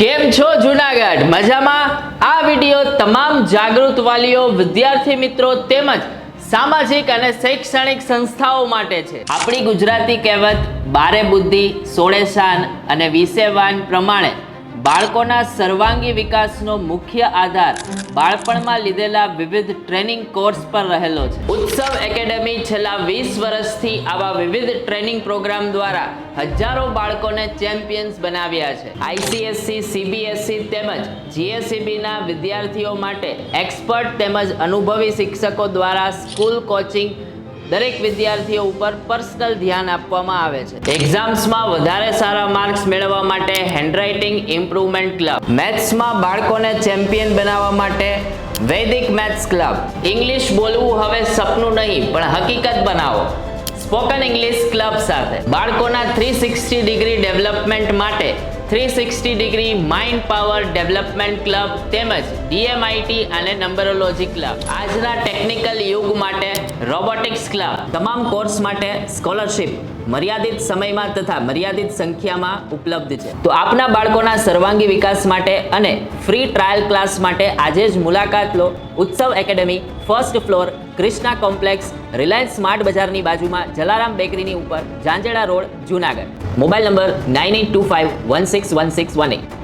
કેમ છો જુનાગઢ? મજામાં? આ વીડિયો તમામ જાગૃત વાલીઓ, વિદ્યાર્થી મિત્રો તેમજ સામાજિક અને શૈક્ષણિક સંસ્થાઓ માટે છે. આપણી ગુજરાતી કહેવત, બારે બુદ્ધિ, સોળે શાન અને વિશે વાન પ્રમાણે બાળકોના સર્વાંગી વિકાસનો મુખ્ય આધાર બાળપણમાં લીધેલા વિવિધ ટ્રેનિંગ કોર્સ પર રહેલો છે. ઉત્સવ એકેડેમી છેલ્લા વીસ વર્ષથી આવા વિવિધ ટ્રેનિંગ પ્રોગ્રામ દ્વારા હજારો બાળકોને ચેમ્પિયન્સ બનાવ્યા છે. આઈસીએસસી, સીબીએસસી તેમજ જીએસસીબીના વિદ્યાર્થીઓ માટે એક્સપર્ટ તેમજ અનુભવી શિક્ષકો દ્વારા સ્કૂલ કોચિંગ દરેક વિદ્યાર્થીઓ ઉપર પર્સનલ ધ્યાન આપવામાં આવે છે. એક્ઝામ્સમાં વધારે સારા માર્ક્સ મેળવવા માટે હેન્ડરાઇટિંગ ઇમ્પ્રુવમેન્ટ ક્લબ મેથ્સમાં બાળકોને ચેમ્પિયન બનાવવા માટે વૈદિક મેથ્સ ક્લબ ઇંગ્લિશ બોલવું હવે સપનું નહીં, પણ હકીકત બનાવો. સ્પોકન ઇંગ્લિશ ક્લબ સાથે. બાળકોના થ્રી સિક્સટી ડિગ્રી ડેવલપમેન્ટ માટે three sixty degree mind power development club તેમજ ડીએમઆઈટી અને નંબરોલોજી ક્લબ. આજના ટેકનિકલ યુગ માટે રોબોટિક્સ ક્લબ, તમામ કોર્સ માટે સ્કોલરશિપ મર્યાદિત સમયમાં તથા મર્યાદિત સંખ્યામાં ઉપલબ્ધ છે. તો આપના બાળકોના સર્વાંગી વિકાસ માટે અને ફ્રી ટ્રાયલ ક્લાસ માટે આજે જ મુલાકાત લો Utsav academy, first floor Krishna complex, Reliance smart બજારની બાજુમાં જલારામ બેકરીની ઉપર Janjeda road, Junagadh. Mobile number nine eight two five one six one six one eight